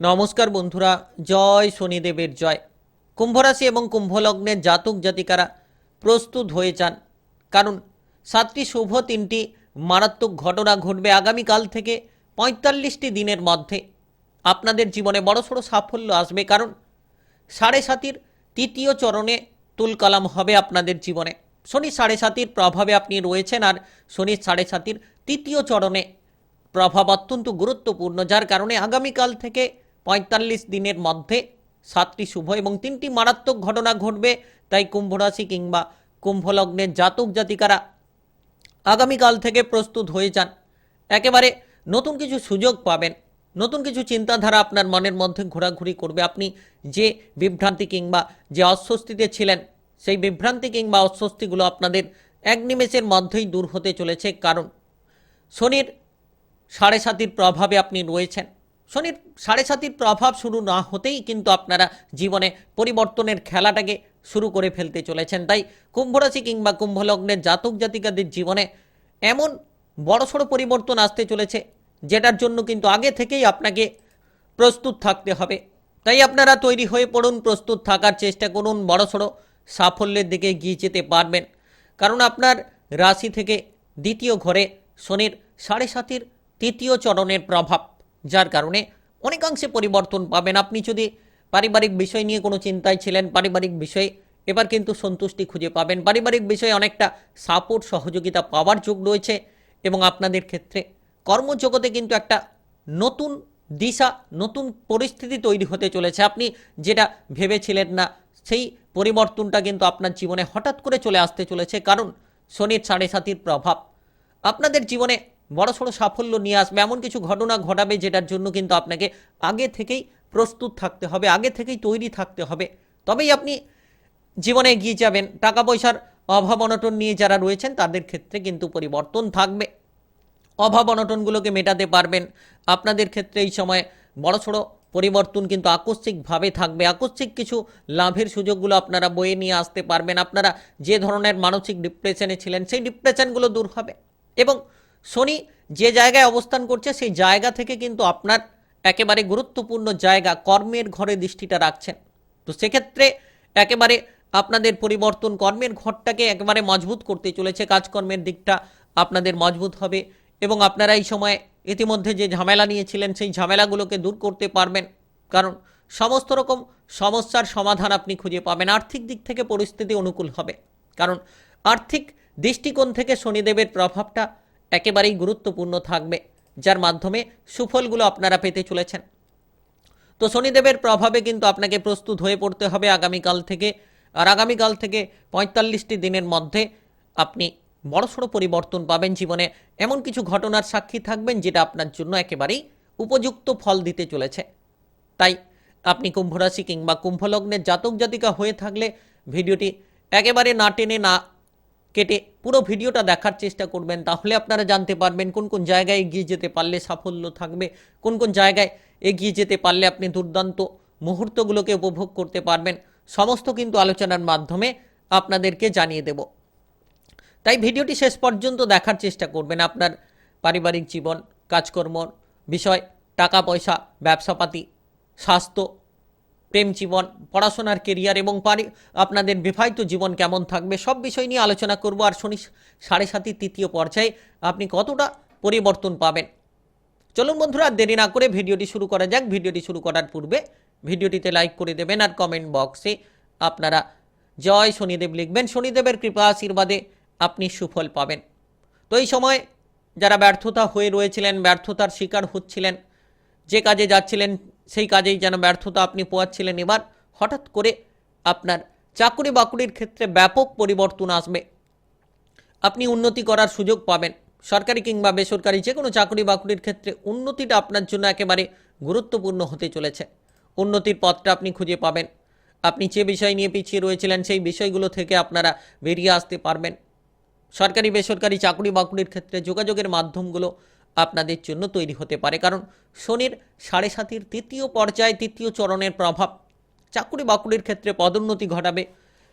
নমস্কার বন্ধুরা, জয় শনিদেবের জয়। কুম্ভরাশি এবং কুম্ভলগ্নের জাতক জাতিকারা প্রস্তুত হয়ে যান। কারণ সাতটি শুভ তিনটি মারাত্মক ঘটনা ঘটবে আগামীকাল থেকে পঁয়তাল্লিশটি দিনের মধ্যে। আপনাদের জীবনে বড়সড় সাফল্য আসবে কারণ সাড়ে সাতির তৃতীয় চরণে তুলকালাম হবে আপনাদের জীবনে। শনি সাড়ে সাতির প্রভাবে আপনি রয়েছেন আর শনি সাড়ে সাতির তৃতীয় চরণে প্রভাব অত্যন্ত গুরুত্বপূর্ণ, যার কারণে আগামীকাল থেকে পঁয়তাল্লিশ দিনের মধ্যে সাতটি শুভ এবং তিনটি মারাত্মক ঘটনা ঘটবে। তাই কুম্ভ রাশি কিংবা কুম্ভলগ্নের জাতক জাতিকারা আগামীকাল থেকে প্রস্তুত হয়ে যান। একেবারে নতুন কিছু সুযোগ পাবেন। নতুন কিছু চিন্তাধারা আপনার মনের মধ্যে ঘোরাঘুরি করবে। আপনি যে বিভ্রান্তি কিংবা যে অস্বস্তিতে ছিলেন, সেই বিভ্রান্তি কিংবা অস্বস্তিগুলো আপনাদের এক নিমেষের মধ্যেই দূর হতে চলেছে। কারণ শনির সাড়ে সাতির প্রভাবে আপনি রয়েছেন। শনির সাড়ে সাতির প্রভাব শুরু না হতেই কিন্তু আপনারা জীবনে পরিবর্তনের খেলাটাকে শুরু করে ফেলতে চলেছেন। তাই কুম্ভরাশি কিংবা কুম্ভলগ্নের জাতক জাতিকাদের জীবনে এমন বড়সড় পরিবর্তন আসতে চলেছে, যেটার জন্য কিন্তু আগে থেকেই আপনাকে প্রস্তুত থাকতে হবে। তাই আপনারা তৈরি হয়ে পড়ুন, প্রস্তুত থাকার চেষ্টা করুন, বড়সড় সাফল্যের দিকে এগিয়ে যেতে পারবেন। কারণ আপনার রাশি থেকে দ্বিতীয় ঘরে শনির সাড়ে সাতির তৃতীয় চরণের প্রভাব। যার কারণে অনেকাংশে পরিবর্তন পাবেন। আপনি যদি পারিবারিক বিষয় নিয়ে কোনো চিন্তায় ছিলেন, পারিবারিক বিষয়ে এবার কিন্তু সন্তুষ্টি খুঁজে পাবেন। পারিবারিক বিষয়ে অনেকটা সাপোর্ট সহযোগিতা পাওয়ার যোগ রয়েছে এবং আপনাদের ক্ষেত্রে কর্মজগতে কিন্তু একটা নতুন দিশা, নতুন পরিস্থিতি তৈরি হতে চলেছে। আপনি যেটা ভেবেছিলেন না, সেই পরিবর্তনটা কিন্তু আপনার জীবনে হঠাৎ করে চলে আসতে চলেছে। কারণ শনির সাড়ে সাতির প্রভাব আপনাদের জীবনে বড়সড় সাফল্য নিয়ে আসবে। এমন কিছু ঘটনা ঘটাবে যেটার জন্য কিন্তু আপনাকে আগে থেকেই প্রস্তুত থাকতে হবে, আগে থেকেই তৈরি থাকতে হবে। তবেই আপনি জীবনে এগিয়ে যাবেন। টাকা পয়সার অভাব অনটন নিয়ে যারা রয়েছেন, তাদের ক্ষেত্রে কিন্তু পরিবর্তন থাকবে। অভাব অনটনগুলোকে মেটাতে পারবেন। আপনাদের ক্ষেত্রে এই সময় বড়সড় পরিবর্তন কিন্তু আকস্মিকভাবে থাকবে। আকস্মিক কিছু লাভের সুযোগগুলো আপনারা বয়ে নিয়ে আসতে পারবেন। আপনারা যে ধরনের মানসিক ডিপ্রেশনে ছিলেন, সেই ডিপ্রেশনগুলো দূর হবে। এবং শনি যে জায়গায় অবস্থান করছে, সেই জায়গা থেকে কিন্তু আপনার একেবারে গুরুত্বপূর্ণ জায়গা কর্মের ঘরে দৃষ্টিটা রাখছেন। তো সেক্ষেত্রে একেবারে আপনাদের পরিবর্তন কর্মের ঘরটাকে একেবারে মজবুত করতে চলেছে, কাজকর্মের দিকটা আপনাদের মজবুত হবে এবং আপনারা এই সময় ইতিমধ্যে যে ঝামেলা নিয়েছিলেন, সেই ঝামেলাগুলোকে দূর করতে পারবেন। কারণ সমস্ত রকম সমস্যার সমাধান আপনি খুঁজে পাবেন। আর্থিক দিক থেকে পরিস্থিতি অনুকূল হবে। কারণ আর্থিক দৃষ্টিকোণ থেকে শনিদেবের প্রভাবটা একেবারেই গুরুত্বপূর্ণ থাকবে, যার মাধ্যমে সুফলগুলো আপনারা পেতে চলেছেন। তো শনিদেবের প্রভাবে কিন্তু আপনাকে প্রস্তুত হয়ে পড়তে হবে আগামীকাল থেকে। আর আগামীকাল থেকে পঁয়তাল্লিশটি দিনের মধ্যে আপনি বড়সড় পরিবর্তন পাবেন জীবনে। এমন কিছু ঘটনার সাক্ষী থাকবেন যেটা আপনার জন্য একেবারেই উপযুক্ত ফল দিতে চলেছে। তাই আপনি কুম্ভরাশি কিংবা কুম্ভলগ্নের জাতক জাতিকা হয়ে থাকলে ভিডিওটি একেবারে না টেনে না কেটে পুরো ভিডিওটা দেখার চেষ্টা করবেন, তাহলে আপনারা জানতে পারবেন কোন কোন জায়গায় এগিয়ে যেতে পারলে সাফল্য থাকবে, কোন কোন জায়গায় এগিয়ে যেতে পারলে আপনি দুর্দান্ত মুহূর্তগুলোকে উপভোগ করতে পারবেন। সমস্ত কিন্তু আলোচনার মাধ্যমে আপনাদেরকে জানিয়ে দেব। তাই ভিডিওটি শেষ পর্যন্ত দেখার চেষ্টা করবেন আপনার পারিবারিক জীবন, কাজকর্ম, বিষয় টাকা পয়সা ব্যবসাপাতি, স্বাস্থ্য প্রেম জীবন, পড়াশোনার কেরিয়ার এবং পারি, আপনাদের বিবাহিত জীবন কেমন থাকবে, সব বিষয় নিয়ে আলোচনা করব। আর শনি সাড়ে সাতির তৃতীয় পর্যায়ে আপনি কতটা পরিবর্তন পাবেন? চলুন বন্ধুরা দেরি না করে ভিডিওটি শুরু করা যাক। ভিডিওটি শুরু করার পূর্বে ভিডিওটিতে লাইক করে দেবেন আর কমেন্ট বক্সে আপনারা জয় শনিদেব লিখবেন। শনিদেবের কৃপা আশীর্বাদে আপনি সুফল পাবেন। তো এই সময় যারা ব্যর্থতা হয়ে রয়েছিলেন, ব্যর্থতার শিকার হচ্ছিলেন, যে কাজে যাচ্ছিলেন সেই কাজেই যেন ব্যর্থতা আপনি পোয়াচ্ছিলেন এবার। হঠাৎ করে আপনার চাকুরি বাকুরির ক্ষেত্রে ব্যাপক পরিবর্তন আসবে। আপনি উন্নতি করার সুযোগ পাবেন। সরকারি কিংবা বেসরকারি যে কোনো চাকরি বাকরির ক্ষেত্রে উন্নতিটা আপনার জন্য একেবারে গুরুত্বপূর্ণ হতে চলেছে। উন্নতির পথটা আপনি খুঁজে পাবেন। আপনি যে বিষয় নিয়ে পিছিয়ে রয়েছিলেন সেই বিষয়গুলো থেকে আপনারা বেরিয়ে আসতে পারবেন। সরকারি বেসরকারি চাকরি বাকরির ক্ষেত্রে যোগাযোগের মাধ্যমগুলো আপনাদের জন্য তৈরি হতে পারে। কারণ শনির সাড়ে সাতির তৃতীয় পর্যায়ে তৃতীয় চরণের প্রভাব চাকরি বাকুরির ক্ষেত্রে পদোন্নতি ঘটাবে।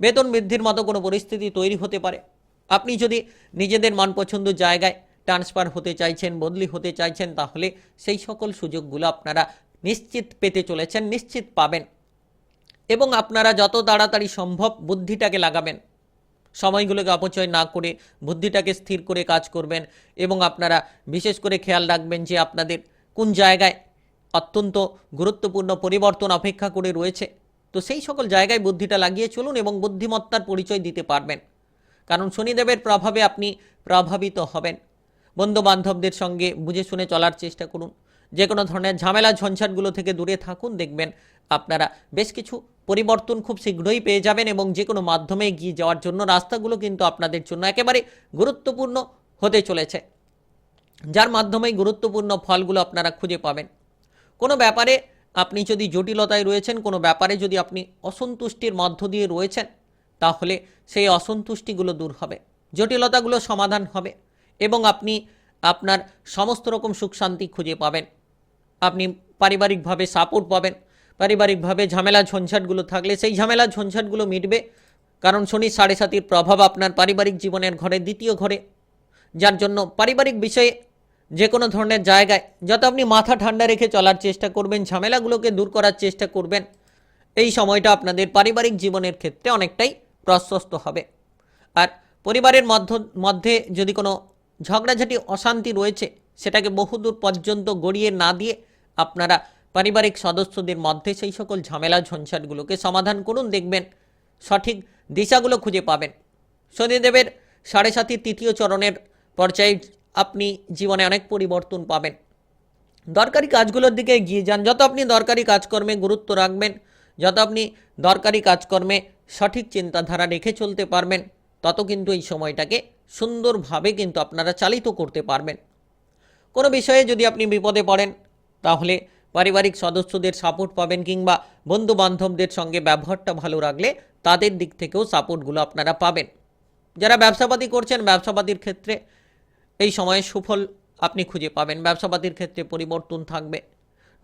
বেতন বৃদ্ধির মতো কোনো পরিস্থিতি তৈরি হতে পারে। আপনি যদি নিজেদের মনপছন্দ জায়গায় ট্রান্সফার হতে চাইছেন, বদলি হতে চাইছেন, তাহলে সেই সকল সুযোগগুলো আপনারা নিশ্চিত পেতে চলেছেন, নিশ্চিত পাবেন। এবং আপনারা যত তাড়াতাড়ি সম্ভব বুদ্ধিটাকে লাগাবেন। সময়গুলোকে অপচয় না করে বুদ্ধিটাকে স্থির করে কাজ করবেন এবং আপনারা বিশেষ করে খেয়াল রাখবেন যে আপনাদের কোন জায়গায় অত্যন্ত গুরুত্বপূর্ণ পরিবর্তন অপেক্ষা করে রয়েছে। তো সেই সকল জায়গায় বুদ্ধিটা লাগিয়ে চলুন এবং বুদ্ধিমত্তার পরিচয় দিতে পারবেন। কারণ শনিদেবের প্রভাবে আপনি প্রভাবিত হবেন। বন্ধু বান্ধবদের সঙ্গে বুঝে শুনে চলার চেষ্টা করুন। যে কোনো ধরনের ঝামেলা ঝঞ্ঝাটগুলো থেকে দূরে থাকুন, দেখবেন আপনারা বেশ কিছু পরিবর্তন খুব শীঘ্রই পেয়ে যাবেন এবং যে কোনো মাধ্যমে এগিয়ে যাওয়ার জন্য রাস্তাগুলো কিন্তু আপনাদের জন্য একেবারে গুরুত্বপূর্ণ হতে চলেছে। যার মাধ্যমে গুরুত্বপূর্ণ ফলগুলো আপনারা খুঁজে পাবেন। কোনো ব্যাপারে আপনি যদি জটিলতায় রয়েছেন, কোনো ব্যাপারে যদি আপনি অসন্তুষ্টির মধ্য দিয়ে রয়েছেন, তাহলে সেই অসন্তুষ্টিগুলো দূর হবে, জটিলতাগুলো সমাধান হবে এবং আপনি আপনার সমস্ত রকম সুখ শান্তি খুঁজে পাবেন। আপনি পারিবারিকভাবে সাপোর্ট পাবেন। পারিবারিকভাবে ঝামেলা ঝঞ্ঝাটগুলো থাকলে সেই ঝামেলা ঝঞ্ঝাটগুলো মিটবে। কারণ শনি সাড়ে সাতির প্রভাব আপনার পারিবারিক জীবনের ঘরে, দ্বিতীয় ঘরে। যার জন্য পারিবারিক বিষয়ে যে কোনো ধরনের জায়গায় যত আপনি মাথা ঠান্ডা রেখে চলার চেষ্টা করবেন, ঝামেলাগুলোকে দূর করার চেষ্টা করবেন, এই সময়টা আপনাদের পারিবারিক জীবনের ক্ষেত্রে অনেকটাই প্রশস্ত হবে। আর পরিবারের মধ্য, মধ্যে যদি কোনো ঝগড়াঝাটি, অশান্তি রয়েছে, সেটাকে বহুদূর পর্যন্ত গড়িয়ে না দিয়ে আপনারা পারিবারিক সদস্যদের মধ্যে সেই সকল ঝামেলা ঝঞ্ঝাটগুলোকে সমাধান করুন, দেখবেন সঠিক দিশাগুলো খুঁজে পাবেন। শনিদেবের সাড়ে সাতির তৃতীয় চরণের পর্যায়ে আপনি জীবনে অনেক পরিবর্তন পাবেন। দরকারি কাজগুলোর দিকে এগিয়ে যান। যত আপনি দরকারি কাজকর্মে গুরুত্ব রাখবেন, যত আপনি দরকারি কাজকর্মে সঠিক চিন্তাধারা রেখে চলতে পারবেন, তত কিন্তু এই সময়টাকে সুন্দরভাবে কিন্তু আপনারা চালিত করতে পারবেন। কোনো বিষয়ে যদি আপনি বিপদে পড়েন তাহলে পারিবারিক সদস্যদের সাপোর্ট পাবেন কিংবা বন্ধু বান্ধবদের সঙ্গে ব্যবহারটা ভালো রাখলে তাদের দিক থেকেও সাপোর্টগুলো আপনারা পাবেন। যারা ব্যবসাপাতি করছেন, ব্যবসাপাতির ক্ষেত্রে এই সময়ে সুফল আপনি খুঁজে পাবেন। ব্যবসাপাতির ক্ষেত্রে পরিবর্তন থাকবে।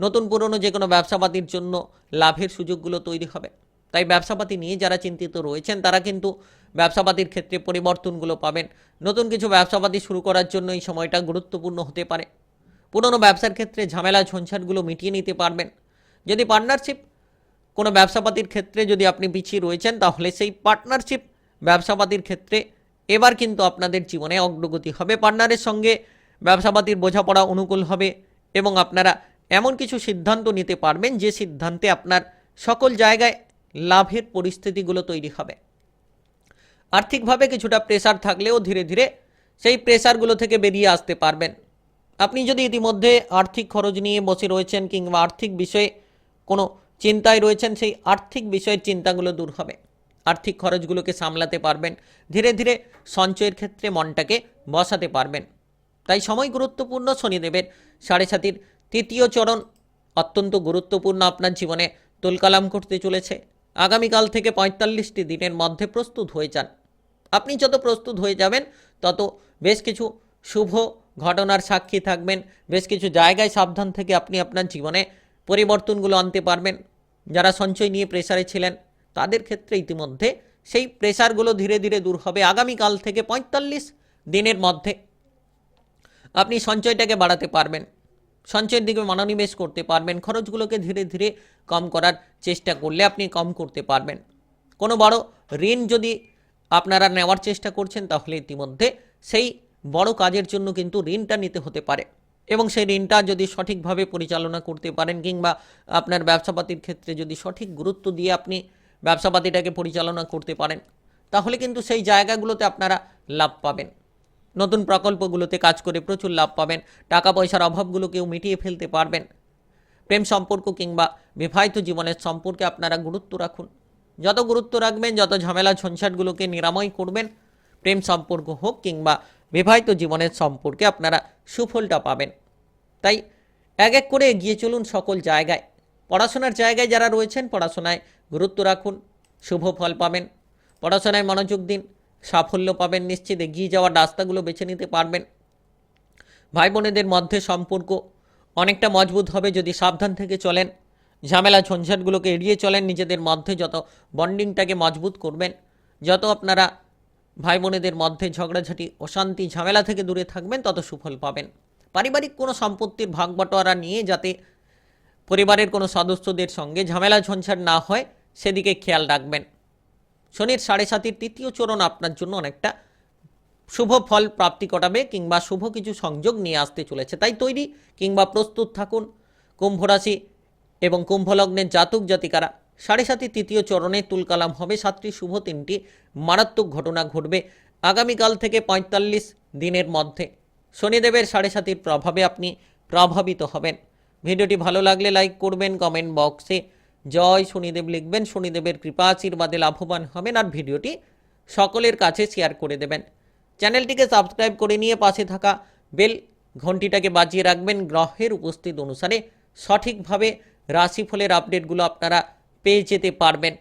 নতুন পুরনো যে কোনো ব্যবসাপাতির জন্য লাভের সুযোগগুলো তৈরি হবে। তাই ব্যবসাপাতি নিয়ে যারা চিন্তিত রয়েছেন, তারা কিন্তু ব্যবসাপাতির ক্ষেত্রে পরিবর্তনগুলো পাবেন। নতুন কিছু ব্যবসাপাতি শুরু করার জন্য এই সময়টা গুরুত্বপূর্ণ হতে পারে। পুরনো ব্যবসার ক্ষেত্রে ঝামেলা ঝঞ্ঝাটগুলো মিটিয়ে নিতে পারবেন। যদি পার্টনারশিপ কোনো ব্যবসাপাতির ক্ষেত্রে যদি আপনি পিছিয়ে রয়েছেন, তাহলে সেই পার্টনারশিপ ব্যবসাপাতির ক্ষেত্রে এবার কিন্তু আপনাদের জীবনে অগ্রগতি হবে। পার্টনারের সঙ্গে ব্যবসাপাতির বোঝাপড়া অনুকূল হবে এবং আপনারা এমন কিছু সিদ্ধান্ত নিতে পারবেন, যে সিদ্ধান্তে আপনার সকল জায়গায় লাভের পরিস্থিতিগুলো তৈরি হবে। আর্থিকভাবে কিছুটা প্রেসার থাকলেও ধীরে ধীরে সেই প্রেসারগুলো থেকে বেরিয়ে আসতে পারবেন। আপনি যদি ইতিমধ্যে আর্থিক খরচ নিয়ে বসে রয়েছেন কিংবা আর্থিক বিষয়ে কোনো চিন্তায় রয়েছেন, সেই আর্থিক বিষয়ের চিন্তাগুলো দূর হবে। আর্থিক খরচগুলোকে সামলাতে পারবেন, ধীরে ধীরে সঞ্চয়ের ক্ষেত্রে মনটাকে বসাতে পারবেন। তাই সময় গুরুত্বপূর্ণ, শনিদেবের সাড়ে সাতির তৃতীয় চরণ অত্যন্ত গুরুত্বপূর্ণ আপনার জীবনে তুলকালাম করতে চলেছে। আগামীকাল থেকে পঁয়তাল্লিশটি দিনের মধ্যে প্রস্তুত হয়ে যান। আপনি যত প্রস্তুত হয়ে যাবেন, তত বেশ কিছু শুভ ঘটনার সাক্ষী থাকবেন। বেশ কিছু জায়গায় সাবধান থেকে আপনি আপনার জীবনে পরিবর্তনগুলো আনতে পারবেন। যারা সঞ্চয় নিয়ে প্রেসারে ছিলেন, তাদের ক্ষেত্রে ইতিমধ্যে সেই প্রেসারগুলো ধীরে ধীরে দূর হবে আগামীকাল থেকে পঁয়তাল্লিশ দিনের মধ্যে। আপনি সঞ্চয়টাকে বাড়াতে পারবেন, সঞ্চয়ের দিকে মনোনিবেশ করতে পারবেন, খরচগুলোকে ধীরে ধীরে কম করার চেষ্টা করলে আপনি কম করতে পারবেন। কোনো বড় ঋণ যদি আপনারা নেওয়ার চেষ্টা করছেন, তাহলে ইতিমধ্যে সেই বড় কাজের জন্য কিন্তু ঋণটা নিতে হতে পারে। এবং সেই ঋণটা যদি সঠিকভাবে পরিচালনা করতে পারেন কিংবা আপনার ব্যবসাপাতির ক্ষেত্রে যদি সঠিক গুরুত্ব দিয়ে আপনি ব্যবসাপাতিটাকে পরিচালনা করতে পারেন, তাহলে কিন্তু সেই জায়গাগুলোতে আপনারা লাভ পাবেন। নতুন প্রকল্পগুলোতে কাজ করে প্রচুর লাভ পাবেন টাকা পয়সার অভাবগুলোকেও মিটিয়ে ফেলতে পারবেন। প্রেম সম্পর্ক কিংবা বিবাহিত জীবনের সম্পর্কে আপনারা গুরুত্ব রাখুন। যত গুরুত্ব রাখবেন, যত ঝামেলা ঝঞ্ঝাটগুলোকে নিরাময় করবেন, প্রেম সম্পর্ক হোক কিংবা বিবাহিত জীবনের সম্পর্কে আপনারা সুফলটা পাবেন। তাই এক এক করে এগিয়ে চলুন সকল জায়গায়। পড়াশোনার জায়গায় যারা রয়েছেন, পড়াশোনায় গুরুত্ব রাখুন, শুভ ফল পাবেন। পড়াশোনায় মনোযোগ দিন, সাফল্য পাবেন, নিশ্চিত এগিয়ে যাওয়ার রাস্তাগুলো বেছে নিতে পারবেন। ভাই বোনেদের মধ্যে সম্পর্ক অনেকটা মজবুত হবে যদি সাবধান থেকে চলেন। ঝামেলা ঝঞ্ঝাটগুলোকে এড়িয়ে চলেন, নিজেদের মধ্যে যত বন্ডিংটাকে মজবুত করবেন, যত আপনারা ভাই বোনেদের মধ্যে ঝগড়াঝাটি অশান্তি ঝামেলা থেকে দূরে থাকবেন, তত সুফল পাবেন। পারিবারিক কোনো সম্পত্তির ভাগ বটোয়ারা নিয়ে যাতে পরিবারের কোনো সদস্যদের সঙ্গে ঝামেলা ঝঞ্ঝাট না হয়, সেদিকে খেয়াল রাখবেন। শনির সাড়ে সাতির তৃতীয় চরণ আপনার জন্য অনেকটা শুভ ফল প্রাপ্তি ঘটাবে কিংবা শুভ কিছু সংযোগ নিয়ে আসতে চলেছে। তাই তৈরি কিংবা প্রস্তুত থাকুন। কুম্ভ রাশি এবং কুম্ভলগ্নের জাতক জাতিকারা সাড়ে সাতি তৃতীয় চরণে তুলকালাম হবে সাতটি শুভ তিনটি মারাত্মক ঘটনা ঘটবে আগামীকাল থেকে পঁয়তাল্লিশ দিনের মধ্যে। শনিদেবের সাড়ে সাতির প্রভাবে আপনি প্রভাবিত হবেন। ভিডিওটি ভালো লাগলে লাইক করবেন, কমেন্ট বক্সে জয় শনিদেব লিখবেন। শনিদেবের কৃপা আশীর্বাদে লাভবান হবেন আর ভিডিওটি সকলের কাছে শেয়ার করে দেবেন। চ্যানেলটিকে সাবস্ক্রাইব করে নিয়ে পাশে থাকা বেল ঘন্টিটাকে বাজিয়ে রাখবেন। গ্রহের উপস্থিত অনুসারে সঠিকভাবে রাশিফলের আপডেটগুলো আপনারা পেয়ে যেতে পারবেন।